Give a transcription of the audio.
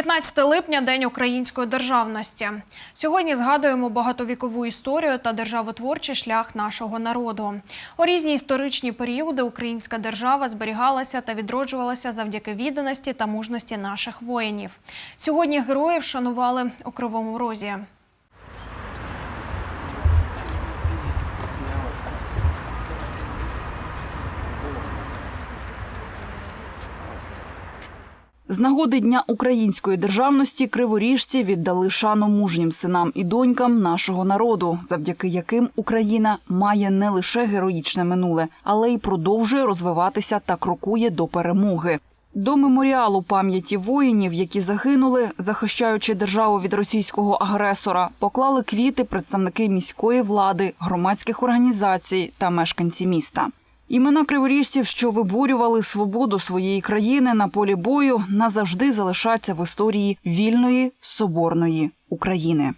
15 липня День української державності. Сьогодні згадуємо багатовікову історію та державотворчий шлях нашого народу. У різні історичні періоди українська держава зберігалася та відроджувалася завдяки відданості та мужності наших воїнів. Сьогодні героїв шанували у Кривому Розі. З нагоди Дня української державності криворіжці віддали шану мужнім синам і донькам нашого народу, завдяки яким Україна має не лише героїчне минуле, але й продовжує розвиватися та крокує до перемоги. До меморіалу пам'яті воїнів, які загинули, захищаючи державу від російського агресора, поклали квіти представники міської влади, громадських організацій та мешканці міста. Імена криворіжців, що виборювали свободу своєї країни на полі бою, назавжди залишаться в історії вільної соборної України.